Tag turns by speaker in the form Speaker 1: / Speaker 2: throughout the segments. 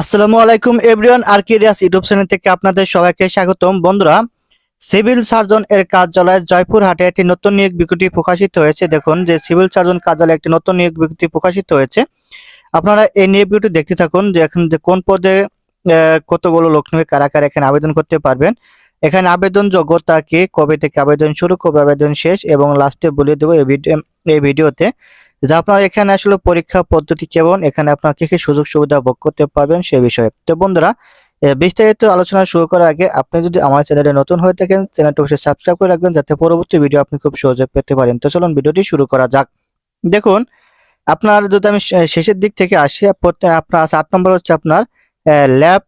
Speaker 1: আসসালামু আলাইকুম everyone, আর্কিডিয়াস YouTube channel থেকে আপনাদের সবাইকে স্বাগতম। বন্ধুরা, সিভিল সার্জন এর কার্যালয়ে জয়পুরহাটে একটি নতুন নিয়োগ বিজ্ঞপ্তি প্রকাশিত হয়েছে। দেখুন যে সিভিল সার্জন কার্যালয়ে একটি নতুন নিয়োগ বিজ্ঞপ্তি প্রকাশিত হয়েছে। আপনারা এই নিয়োগ বিজ্ঞপ্তি দেখতে থাকুন যে এখন কোন পদে কতগুলো লোক নেবে কারা কারা এখানে আবেদন করতে পারবেন। এখানে আবেদন যোগ্যতা কি, কবে থেকে আবেদন শুরু, কবে আবেদন শেষ, এবং লাস্টে বলে দেবো এই ভিডিওতে। যে আপনার এখানে আসলে পরীক্ষা পদ্ধতি কেমন, এখানে আপনার কি কি সুযোগ সুবিধা ভোগ করতে পারবেন সে বিষয়ে। তো বন্ধুরা বিস্তারিত আলোচনা শুরু করার আগে আপনি যদি আমার চ্যানেলে নতুন হয়ে থাকেন, চ্যানেলটি অবশ্যই সাবস্ক্রাইব করে রাখবেন যাতে পরবর্তী ভিডিও আপনি খুব সহজে পেতে পারেন। তো চলুন ভিডিওটি শুরু করা যাক। দেখুন, আপনার যদি আমি শেষের দিক থেকে আসি আপনার আট নম্বর হচ্ছে আপনার ল্যাব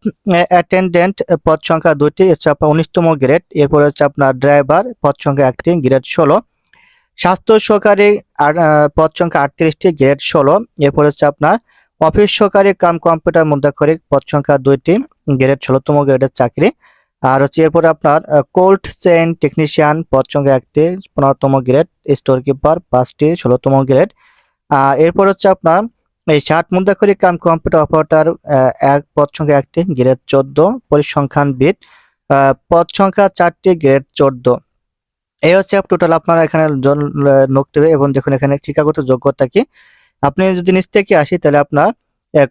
Speaker 1: অ্যাটেন্ডেন্ট পদ সংখ্যা দুটি হচ্ছে আপনার উনিশতম গ্রেড, এরপরে হচ্ছে আপনার ড্রাইভার, পদ সংখ্যা একটি, গ্রেড ষোলো। স্বাস্থ্য সহকারী পদ সংখ্যা আটত্রিশটি গ্রেড ষোলো। এরপর হচ্ছে আপনার অফিস সহকারী কাম কম্পিউটার মুদ্রাক্ষরিক পদ সংখ্যা দুইটি গ্রেড ষোলোতম গ্রেডের চাকরি। আর হচ্ছে এরপর আপনার কোল্ড চেইন টেকনিশিয়ান পদ সংখ্যা একটি, পনেরোতম গ্রেড স্টোর কিপার পাঁচটি, ষোলোতম গ্রেড আর এরপর হচ্ছে আপনার এই ষাট মুদ্রাক্ষরিক কাম কম্পিউটার অপারেটর এক, পদ সংখ্যা একটি গ্রেড চোদ্দ, পরিসংখ্যানবিদ পদ সংখ্যা চারটি গ্রেড চোদ্দ। এই হচ্ছে টোটাল আপনারা এখানে জন নোক দেবে এবং দেখুন এখানে শিক্ষাগত যোগ্যতা কি। আপনি যদি নিচ থেকে আসি তাহলে আপনার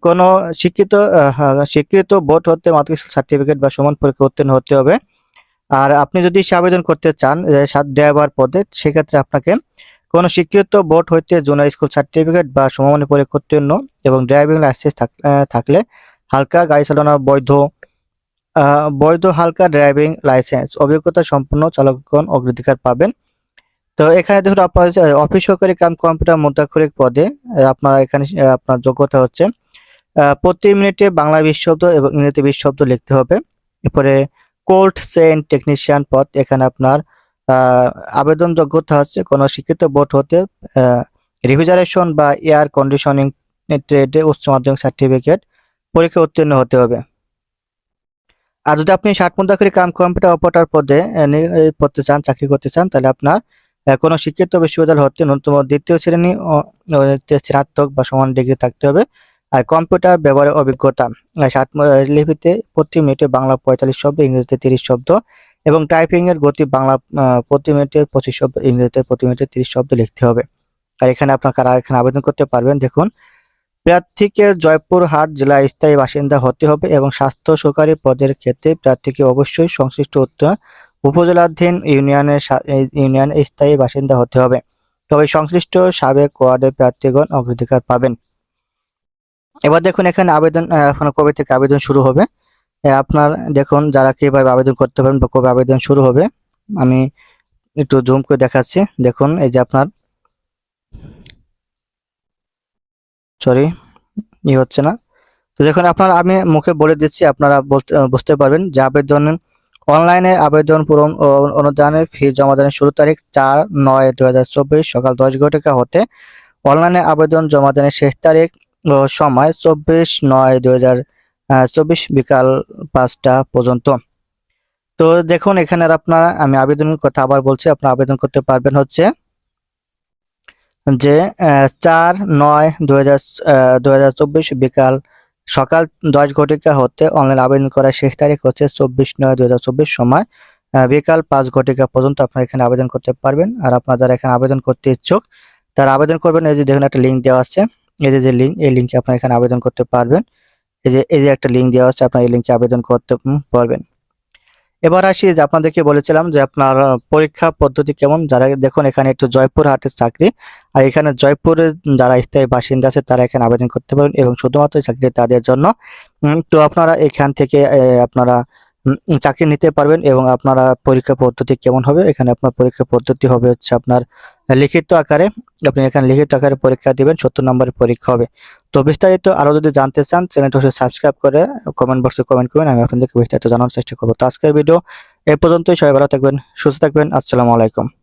Speaker 1: কোনো শিক্ষিত আহ, হ্যাঁ, স্বীকৃত বোর্ড হতে মাতৃ সার্টিফিকেট বা সমান পরীক্ষা উত্তীর্ণ হতে হবে। আর আপনি যদি সে আবেদন করতে চান সাত ড্রাইভার পদে সেক্ষেত্রে আপনাকে কোনো স্বীকৃত বোর্ড হইতে জুনিয়র স্কুল সার্টিফিকেট বা সমমানের পরীক্ষা উত্তীর্ণ এবং ড্রাইভিং লাইসেন্স থাকলে হালকা গাড়ি চালানোর বৈধ বৈধ হালকা ড্রাইভিং লাইসেন্স, অভিজ্ঞতা সম্পন্ন চালকগণ অগ্রাধিকার পাবেন। তো এখানে দেখুন আপনার অফিস সহকারী কাম কম্পিউটার মুদ্রাক্ষরিক পদে আপনার এখানে আপনার যোগ্যতা হচ্ছে প্রতি মিনিটে বাংলা শব্দ এবং ইংরেজি শব্দ লিখতে হবে। এরপরে কোল্ড চেইন টেকনিশিয়ান পদ, এখানে আপনার আবেদন যোগ্যতা হচ্ছে কোনো শিক্ষিত বোর্ড হতে রিফ্রিজারেশন বা এয়ার কন্ডিশনিং ট্রেডে উচ্চ মাধ্যমিক সার্টিফিকেট পরীক্ষা উত্তীর্ণ হতে হবে। আর যদি আপনি ষাট মুদ্রাক্ষরিক কাম কম্পিউটার অপারেটর পদে পড়তে চান, চাকরি করতে চান, তাহলে আপনার কোনো শিক্ষিত বিশ্ববিদ্যালয় হতে ন্যূনতম দ্বিতীয় শ্রেণি স্নাতক বা সমান ডিগ্রি থাকতে হবে। আর কম্পিউটার ব্যবহারের অভিজ্ঞতা ষাট লিপিতে প্রতি মিনিটে বাংলা পঁয়তাল্লিশ শব্দ, ইংরেজিতে তিরিশ শব্দ, এবং টাইপিং এর গতি বাংলা প্রতি মিনিটে পঁচিশ শব্দ, ইংরেজিতে প্রতি মিনিটে তিরিশ শব্দ লিখতে হবে। আর এখানে আপনার কারা এখানে আবেদন করতে পারবেন, দেখুন প্রার্থীকে জয়পুরহাট জেলা স্থায়ী বাসিন্দা হতে হবে এবং স্বাস্থ্য সহকারী পদের ক্ষেত্রে প্রার্থীকে অবশ্যই সংশ্লিষ্ট উপজেলাধীন ইউনিয়নের ইউনিয়নের স্থায়ী বাসিন্দা হতে হবে। তবে সংশ্লিষ্ট সাবেক ওয়ার্ডের প্রার্থীগণ অগ্রাধিকার পাবেন। এবার দেখুন এখানে আবেদন এখন কবে থেকে আবেদন শুরু হবে। আপনার দেখুন যারা কীভাবে আবেদন করতে পারেন বা কবে আবেদন শুরু হবে। আমি একটু জুম করে দেখাচ্ছি। দেখুন, এই যে আপনার সরি ই হচ্ছে না। তো দেখুন, আপনারা আমি মুখে বলে দিচ্ছি, আপনারা বুঝতে পারবেন যে আবেদন, অনলাইনে আবেদন পূরণ অনুদানের ফি জমাদানের শুরু তারিখ চার নয় চব্বিশ সকাল দশ ঘটিকা হতে অনলাইনে আবেদন জমাদানের শেষ তারিখ ও সময় চব্বিশ নয় হাজার চব্বিশ বিকাল পাঁচটা পর্যন্ত। তো দেখুন, এখানে আপনার, আমি আবেদনের কথা আবার বলছি, আপনারা আবেদন করতে পারবেন হচ্ছে যে চার নয় দুই হাজার বিকাল সকাল দশ ঘটিকা হতে অনলাইন আবেদন করার শেষ তারিখ হচ্ছে চব্বিশ নয় চব্বিশ সময় বিকাল পাঁচ ঘটিকা পর্যন্ত আপনারা এখানে আবেদন করতে পারবেন। আর আপনারা যারা এখানে আবেদন করতে ইচ্ছুক, তারা আবেদন করবেন। এই যে দেখুন একটা লিঙ্ক দেওয়া আছে। এই যে লিঙ্ক এই লিঙ্কে আপনারা এখানে আবেদন করতে পারবেন। এই যে এই যে একটা লিঙ্ক দেওয়া আছে, আপনারা এই লিঙ্কে আবেদন করতে পারবেন। এবার আসি যে আপনাদেরকে বলেছিলাম যে আপনার পরীক্ষা পদ্ধতি কেমন? যারা দেখুন এখানে একটু জয়পুর হাটের চাকরি, আর এখানে জয়পুরে যারা স্থায়ী বাসিন্দা আছে তারা এখানে আবেদন করতে পারেন এবং শুধুমাত্র চাকরি তাদের জন্য। তো আপনারা এখান থেকে আপনারা চাকরি নিতে পারবেন এবং আপনারা পরীক্ষা পদ্ধতি কেমন হবে? এখানে আপনার পরীক্ষা পদ্ধতি হবে হচ্ছে আপনার লিখিত আকারে। আপনি এখানে লিখিত আকারে পরীক্ষা দিবেন, সত্তর নম্বরের পরীক্ষা হবে। তো বিস্তারিত আরও যদি জানতে চান, চ্যানেলটা অবশ্যই সাবস্ক্রাইব করে কমেন্ট বক্সে কমেন্ট করবেন। আমি আপনাদেরকে বিস্তারিত জানানোর চেষ্টা করব। তো আজকের ভিডিও এ পর্যন্তই। সবাই ভালো থাকবেন, সুস্থ থাকবেন। আসসালামু আলাইকুম।